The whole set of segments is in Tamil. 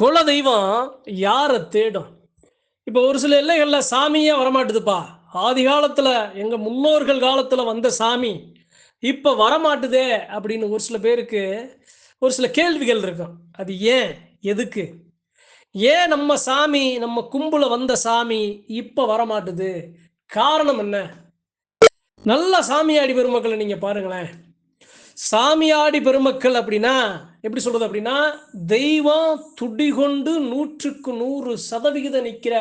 குல தெய்வம் யாரை தேடும்? இப்போ ஒரு சில எல்லைகளில் சாமியே வரமாட்டுதுப்பா. ஆதி காலத்தில் எங்கள் முன்னோர்கள் காலத்தில் வந்த சாமி இப்போ வரமாட்டுதே அப்படின்னு ஒரு சில பேருக்கு ஒரு சில கேள்விகள் இருக்கும். அது ஏன்? எதுக்கு? ஏன் நம்ம சாமி நம்ம கும்பில் வந்த சாமி இப்போ வரமாட்டுது? காரணம் என்ன? நல்ல சாமியாடி பெருமக்களை நீங்கள் பாருங்களேன். சாமியாடி பெருமக்கள் அப்படின்னா எப்படி சொல்றது அப்படின்னா தெய்வம் துடிகொண்டு நூற்றுக்கு நூறு சதவிகிதம் நிற்கிற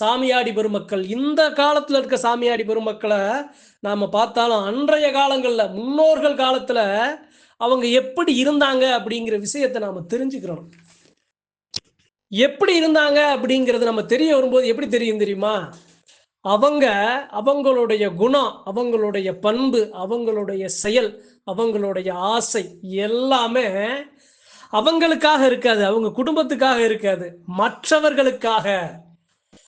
சாமியாடி பெருமக்கள். இந்த காலத்தில் இருக்க சாமியாடி பெருமக்களை நாம் பார்த்தாலும் அன்றைய காலங்களில் முன்னோர்கள் காலத்தில் அவங்க எப்படி இருந்தாங்க அப்படிங்கிற விஷயத்தை நாம் தெரிஞ்சுக்கிறோம் எப்படி இருந்தாங்க அப்படிங்கிறது நம்ம தெரிய வரும்போது எப்படி தெரியும் தெரியுமா? அவங்க அவங்களுடைய குணம் அவங்களுடைய பண்பு அவங்களுடைய செயல் அவங்களுடைய ஆசை எல்லாமே அவங்களுக்காக இருக்காது அவங்க குடும்பத்துக்காக இருக்காது மற்றவர்களுக்காக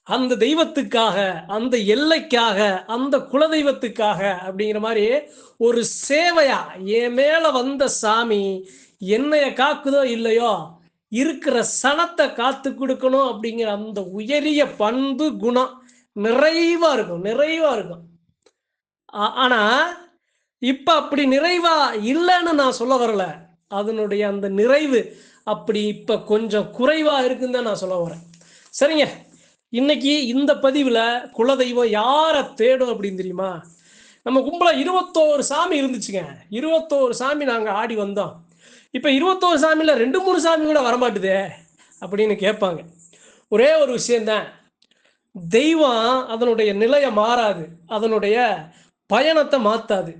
அந்த தெய்வத்துக்காக அந்த எல்லைக்காக அந்த குலதெய்வத்துக்காக அப்படிங்கிற மாதிரி ஒரு சேவையா என் மேல வந்த சாமி என்னைய காக்குதோ இல்லையோ இருக்கிற சனத்தை காத்து கொடுக்கணும் அப்படிங்கிற அந்த உயரிய பண்பு குணம் நிறைவா இருக்கும் நிறைவா இருக்கும். ஆனா இப்ப அப்படி நிறைவா இல்லைன்னு நான் சொல்ல வரல. அதனுடைய அந்த நிறைவு அப்படி இப்ப கொஞ்சம் குறைவா இருக்குன்னு தான் நான் சொல்ல வரேன். சரிங்க. இன்னைக்கு இந்த பதிவுல குலதெய்வம் யாரை தேடும் அப்படின்னு தெரியுமா? நம்ம கும்பல இருபத்தோரு சாமி இருந்துச்சுங்க. இருபத்தோரு சாமி நாங்க ஆடி வந்தோம். இப்ப இருபத்தோரு சாமியில ரெண்டு மூணு சாமி கூட வரமாட்டுதே அப்படின்னு கேட்பாங்க. ஒரே ஒரு விஷயம்தான். தெய்வம் அதனுடைய நிலையை மாறாது. அதனுடைய பயணத்தை மாத்தாது.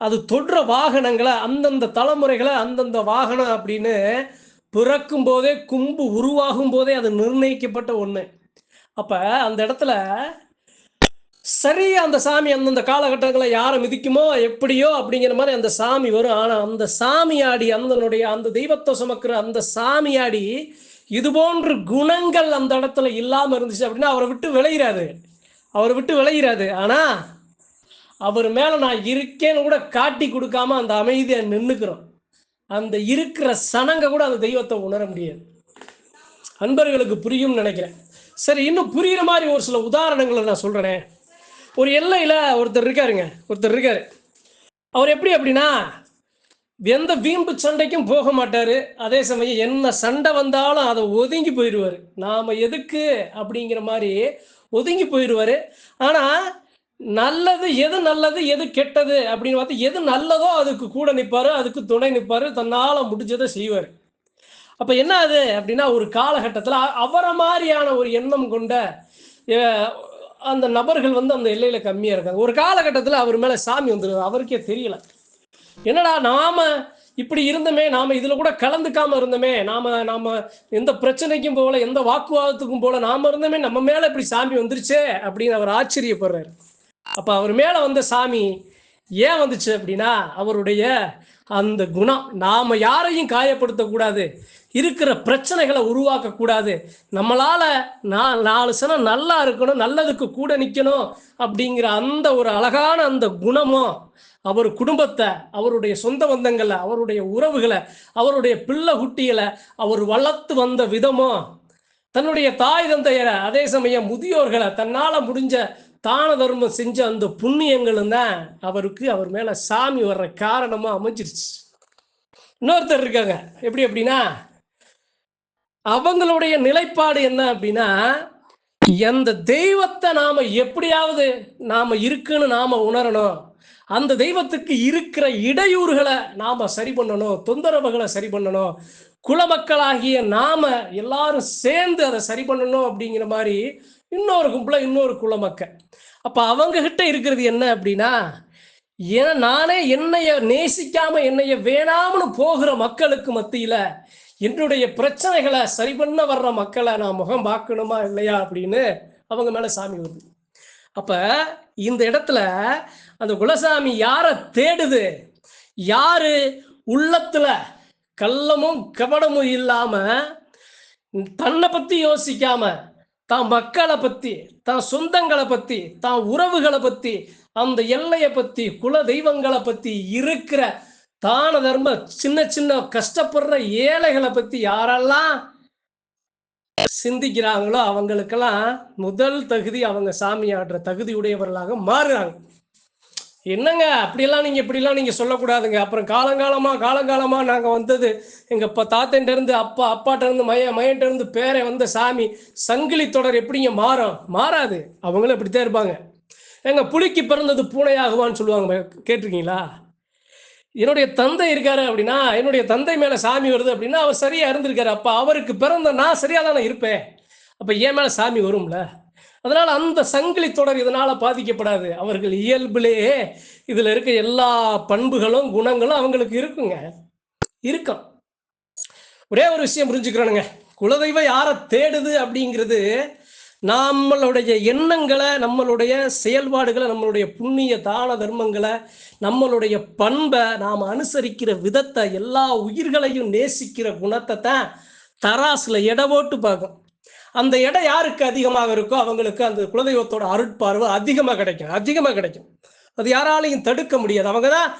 அது தொடுற வாகனங்களை அந்தந்த தலைமுறைகளை அந்தந்த வாகனம் அப்படின்னு பிறக்கும் போதே கும்பு உருவாகும் போதே அது நிர்ணயிக்கப்பட்ட ஒன்று அப்போ அந்த இடத்துல சரியா அந்த சாமி அந்தந்த காலகட்டங்களை யாரை மிதிக்குமோ எப்படியோ அப்படிங்கிற மாதிரி அந்த சாமி வரும். ஆனால் அந்த சாமியாடி அந்தனுடைய அந்த தெய்வத்தை சுமக்கிற அந்த சாமியாடி இது போன்ற குணங்கள் அந்த இடத்துல இல்லாமல் இருந்துச்சு அப்படின்னா அவரை விட்டு விளையிறாரு. அவரை விட்டு விளையிறாது ஆனால் அவர் மேலே நான் இருக்கேன்னு கூட காட்டி கொடுக்காம அந்த அமைதியை நின்றுக்கிறோம் அந்த இருக்கிற சனங்க கூட அந்த தெய்வத்தை உணர முடியாது. அன்பர்களுக்கு புரியும்னு நினைக்கிறேன். சரி இன்னும் புரிகிற மாதிரி ஒரு சில உதாரணங்களை நான் சொல்கிறேனே ஒரு எல்லையில் ஒருத்தர் இருக்காருங்க. ஒருத்தர் இருக்காரு. அவர் எப்படி அப்படின்னா எந்த வீம்பு சண்டைக்கும் போக மாட்டார். அதே சமயம் என்ன சண்டை வந்தாலும் அதை ஒதுங்கி போயிடுவாரு. நாம் எதுக்கு அப்படிங்கிற மாதிரி ஒதுங்கி போயிடுவாரு. ஆனால் நல்லது எது நல்லது எது கெட்டது அப்படின்னு பார்த்து எது நல்லதோ அதுக்கு கூட நிற்பாரு அதுக்கு துணை நிற்பாரு தன்னால் முடிஞ்சதை செய்வார். அப்போ என்ன அது அப்படின்னா ஒரு காலகட்டத்தில் அவரை மாதிரியான ஒரு எண்ணம் கொண்ட அந்த நபர்கள் வந்து அந்த எல்லையில் கம்மியாக இருக்காங்க. ஒரு காலகட்டத்தில் அவர் மேலே சாமி வந்துருது அவருக்கே தெரியல. என்னடா நாம இப்படி இருந்தோமே நாம இதில் கூட கலந்துக்காம இருந்தோமே நாம நாம எந்த பிரச்சனைக்கும் போகல எந்த வாக்குவாதத்துக்கும் போல நாம இருந்தோமே நம்ம மேலே இப்படி சாமி வந்துருச்சே அப்படின்னு அவர் ஆச்சரியப்படுறாரு. அப்போ அவர் மேலே வந்த சாமி ஏன் வந்துச்சு அப்படின்னா அவருடைய அந்த குணம். நாம யாரையும் காயப்படுத்தக்கூடாது இருக்கிற பிரச்சனைகளை உருவாக்கக்கூடாது நம்மளால் நான் நாலு சனம் நல்லா இருக்கணும் நல்லதுக்கு கூட நிற்கணும் அப்படிங்கிற அந்த ஒரு அழகான அந்த குணமும் அவர் குடும்பத்தை அவருடைய சொந்த பந்தங்களை அவருடைய உறவுகளை அவருடைய பிள்ளை குட்டிகளை அவர் வளர்த்து வந்த விதமும் தன்னுடைய தாய் தந்தையரை அதே சமயம் முதியோர்களை தன்னால் முடிஞ்ச தான தர்மம் செஞ்ச அந்த புண்ணியங்களும் தான் அவருக்கு அவர் மேல சாமி வர்ற காரணமா அமைஞ்சிருச்சு. இன்னொருத்தர் இருக்காங்க. எப்படி அப்படின்னா அவங்களுடைய நிலைப்பாடு என்ன அப்படின்னா அந்த தெய்வத்தை நாம எப்படியாவது நாம இருக்குன்னு நாம உணரணும். அந்த தெய்வத்துக்கு இருக்கிற இடையூறுகளை நாம சரி பண்ணணும். தொந்தரவுகளை சரி பண்ணணும். குலமக்களாகிய நாம எல்லாரும் சேர்ந்து அதை சரி பண்ணணும் அப்படிங்கிற மாதிரி இன்னொரு கும்பல இன்னொரு குலமக்கள் அப்ப அவங்க கிட்ட இருக்கிறது என்ன அப்படின்னா ஏன் நானே என்னைய நேசிக்காம என்னைய வேணாம்னு போகிற மக்களுக்கு மத்தியில என்னுடைய பிரச்சனைகளை சரி பண்ண வர்ற மக்களை நான் முகம் பார்க்கணுமா இல்லையா அப்படின்னு அவங்க மேல சாமி வருது. அப்ப இந்த இடத்துல அந்த குலசாமி யாரை தேடுது? யாரு? உள்ளத்துல கள்ளமும் கபடமும் இல்லாம தன்னை பத்தி யோசிக்காம தான் மக்களை பற்றி தான் சொந்தங்களை பற்றி தான் உறவுகளை பற்றி அந்த எல்லையை பற்றி குல தெய்வங்களை பற்றி இருக்கிற தான தர்ம சின்ன சின்ன கஷ்டப்படுற ஏழைகளை பற்றி யாரெல்லாம் சிந்திக்கிறாங்களோ அவங்களுக்கெல்லாம் முதல் தகுதி அவங்க சாமி ஆடுற தகுதியுடையவர்களாக மாறுறாங்க. என்னங்க அப்படியெல்லாம் நீங்க இப்படிலாம் நீங்க சொல்லக்கூடாதுங்க. அப்புறம் காலங்காலமா காலங்காலமா நாங்க வந்தது எங்க அப்பா தாத்தன்ட்ட இருந்து அப்பா அப்பாட்ட இருந்து மய மயன்ட்ட இருந்து பேரை வந்த சாமி சங்கிலி தொடர் எப்படிங்க மாறும்? மாறாது. அவங்களும் இப்படித்தான் இருப்பாங்க. எங்க புலிக்கு பிறந்தது பூனையாகுவான்னு சொல்லுவாங்க கேட்டிருக்கீங்களா? என்னுடைய தந்தை இருக்காரு அப்படின்னா என்னுடைய தந்தை மேல சாமி வருது அப்படின்னா அவர் சரியா இருந்திருக்காரு. அப்ப அவருக்கு பிறந்த நான் சரியா தானே இருப்பேன்? அப்ப என் மேல சாமி வரும்ல? அதனால அந்த சங்கிலி தொடர் இதனால பாதிக்கப்படாது. அவர்கள் இயல்பிலேயே இதுல இருக்க எல்லா பண்புகளும் குணங்களும் அவங்களுக்கு இருக்குங்க. இருக்கும். ஒரே ஒரு விஷயம் புரிஞ்சுக்கிறோனுங்க. குலதெய்வம் யாரை தேடுது அப்படிங்கிறது நம்மளுடைய எண்ணங்களை நம்மளுடைய செயல்பாடுகளை நம்மளுடைய புண்ணிய தான தர்மங்களை நம்மளுடைய பண்பை நாம் அனுசரிக்கிற விதத்தை எல்லா உயிர்களையும் நேசிக்கிற குணத்தை தான் தராசில் எடை போட்டு பார்க்கும். அந்த இடம் யாருக்கு அதிகமாக இருக்கோ அவங்களுக்கு அந்த குலதெய்வத்தோட அருட்பார்வை அதிகமாக கிடைக்கும் அதிகமாக கிடைக்கும். அது யாராலையும் தடுக்க முடியாது. அவங்க தான்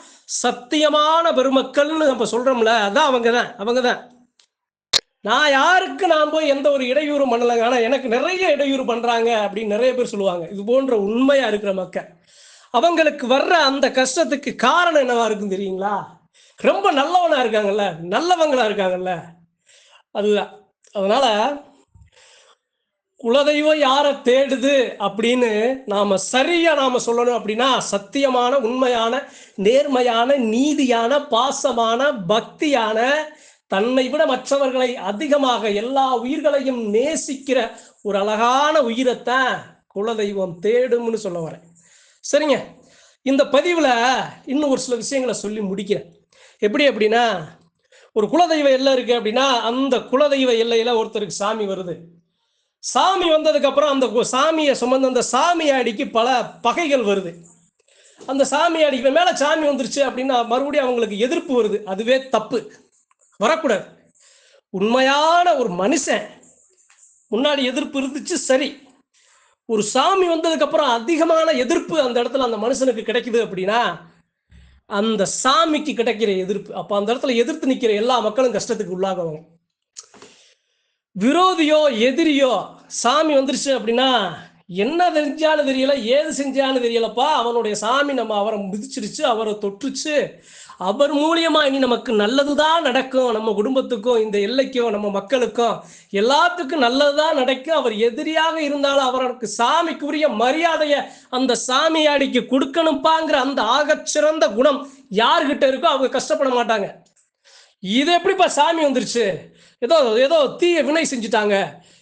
சத்தியமான பெருமக்கள்னு நம்ம சொல்றோம்ல அதான் அவங்க தான் அவங்க தான் நான் யாருக்கு நான் போய் எந்த ஒரு இடையூறும் பண்ணலைங்க. ஆனால் எனக்கு நிறைய இடையூறு பண்ணுறாங்க அப்படின்னு நிறைய பேர் சொல்லுவாங்க. இது போன்ற உண்மையாக இருக்கிற மக்கள். அவங்களுக்கு வர்ற அந்த கஷ்டத்துக்கு காரணம் என்னவா இருக்கும் தெரியுங்களா? ரொம்ப நல்லவனா இருக்காங்கல்ல நல்லவங்களா இருக்காங்கல்ல. அதுதான். அதனால குலதெய்வம் யாரை தேடுது அப்படின்னு நாம சரியா நாம சொல்லணும் அப்படின்னா சத்தியமான உண்மையான நேர்மையான நீதியான பாசமான பக்தியான தன்னை விட மற்றவர்களை அதிகமாக எல்லா உயிர்களையும் நேசிக்கிற ஒரு அழகான உயிரைத்தான் குலதெய்வம் தேடும்னு சொல்ல வரேன். சரிங்க? இந்த பதிவில் இன்னும் ஒரு சில விஷயங்களை சொல்லி முடிக்கிறேன். எப்படி அப்படின்னா ஒரு குலதெய்வ எல்லை இருக்குது அப்படின்னா அந்த குலதெய்வ எல்லையில் ஒருத்தருக்கு சாமி வருது. சாமி வந்ததுக்கு அப்புறம் அந்த சாமியை சுமந்த அந்த சாமியாடிக்கு பல பகைகள் வருது. அந்த சாமியாடிக்கு மேல சாமி வந்துருச்சு அப்படின்னா மறுபடியும் அவங்களுக்கு எதிர்ப்பு வருது. அதுவே தப்பு. வரக்கூடாது. உண்மையான ஒரு மனுஷன் முன்னாடி எதிர்ப்பு இருந்துச்சு சரி. ஒரு சாமி வந்ததுக்கு அப்புறம் அதிகமான எதிர்ப்பு அந்த இடத்துல அந்த மனுஷனுக்கு கிடைக்குது அப்படின்னா அந்த சாமிக்கு கிடைக்கிற எதிர்ப்பு. அப்போ அந்த இடத்துல எதிர்த்து நிற்கிற எல்லா மக்களும் கஷ்டத்துக்கு உள்ளாகவும் விரோதியோ எதிரியோ சாமி வந்துருச்சு அப்படின்னா என்ன தெரிஞ்சாலும் தெரியல ஏது செஞ்சாலும் தெரியலப்பா. அவனுடைய சாமி நம்ம அவரை மிதிச்சிருச்சு அவரை தொற்றுச்சு. அவர் மூலியமா இனி நமக்கு நல்லதுதான் நடக்கும். நம்ம குடும்பத்துக்கும் இந்த எல்லைக்கும் நம்ம மக்களுக்கும் எல்லாத்துக்கும் நல்லதுதான் நடக்கும். அவர் எதிரியாக இருந்தாலும் அவருக்கு சாமிக்குரிய மரியாதைய அந்த சாமியாடிக்கு கொடுக்கணும்பாங்கிற அந்த ஆகச்சிறந்த குணம் யார்கிட்ட இருக்கோ அவங்க கஷ்டப்பட மாட்டாங்க. இது எப்படிப்பா சாமி வந்துருச்சு? ஏதோ ஏதோ தீய வினை செஞ்சுட்டாங்க.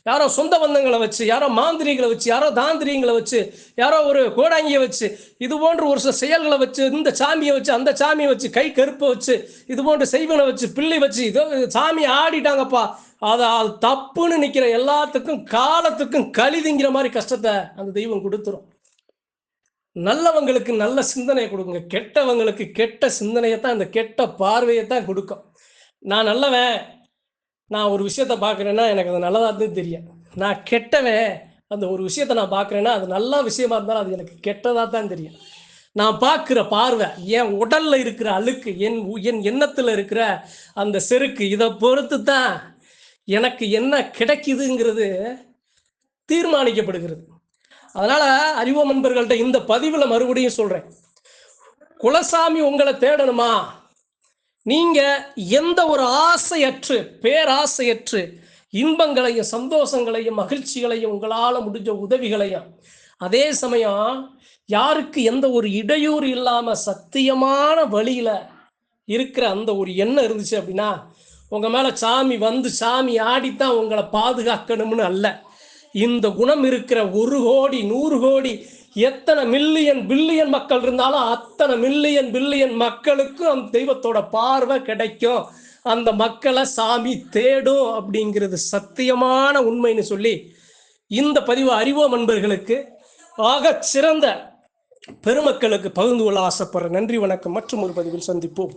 யாரோ சொந்த பந்தங்களை வச்சு யாரோ மாந்திரிகளை வச்சு யாரோ தாந்திரிகளை வச்சு யாரோ ஒரு கோடாங்கியை வச்சு இது போன்ற ஒரு சில செயல்களை வச்சு இந்த சாமியை வச்சு அந்த சாமியை வச்சு கை கருப்பை வச்சு இது போன்ற செய்வனை வச்சு பிள்ளை வச்சு இதோ சாமி ஆடிட்டாங்கப்பா. அதை அது தப்புன்னு நிற்கிற எல்லாத்துக்கும் காலத்துக்கும் கழிதுங்கிற மாதிரி கஷ்டத்தை அந்த தெய்வம் கொடுத்துரும். நல்லவங்களுக்கு நல்ல சிந்தனையை கொடுக்குங்க. கெட்டவங்களுக்கு கெட்ட சிந்தனையை தான் இந்த கெட்ட பார்வையை தான் கொடுக்கும். நான் நல்லவன் நான் ஒரு விஷயத்த பார்க்குறேன்னா எனக்கு அது நல்லதாக தெரியும் நான் கெட்டவன் அந்த ஒரு விஷயத்த நான் பார்க்குறேன்னா அது நல்ல விஷயமா இருந்தாலும் அது எனக்கு கெட்டதாக தான் தெரியும். நான் பார்க்குற பார்வை என் உடல்ல இருக்கிற அழுக்கு என் என் எண்ணத்தில் இருக்கிற அந்த செருக்கு இதை பொறுத்து தான் எனக்கு என்ன கிடைக்குதுங்கிறது தீர்மானிக்கப்படுகிறது. அதனால அறிவோம் நண்பர்கள்ட்ட இந்த பதிவில் மறுபடியும் சொல்றேன். குலசாமி உங்களை தேடணுமா? நீங்க எந்த ஒரு ஆசையற்று பேராசையற்று இன்பங்களையும் சந்தோஷங்களையும் மகிழ்ச்சிகளையும் உங்களால் முடிஞ்ச உதவிகளையும் அதே சமயம் யாருக்கு எந்த ஒரு இடையூறு இல்லாம சத்தியமான வழியில இருக்கிற அந்த ஒரு எண்ணம் இருந்துச்சு அப்படின்னா உங்க மேல சாமி வந்து சாமி ஆடித்தான் உங்களை பாதுகாக்கணும்னு அல்ல. இந்த குணம் இருக்கிற ஒரு கோடி நூறு கோடி எத்தனை மில்லியன் பில்லியன் மக்கள் இருந்தாலும் அத்தனை மில்லியன் பில்லியன் மக்களுக்கும் அந்த தெய்வத்தோட பார்வை கிடைக்கும். அந்த மக்களை சாமி தேடும் அப்படிங்கிறது சத்தியமான உண்மைன்னு சொல்லி இந்த பதிவு அறிவோம் நண்பர்களுக்கு ஆக சிறந்த பெருமக்களுக்கு பகிர்ந்து கொள்ள ஆசைப்படுற நன்றி வணக்கம். மற்றும் ஒரு பதிவில் சந்திப்போம்.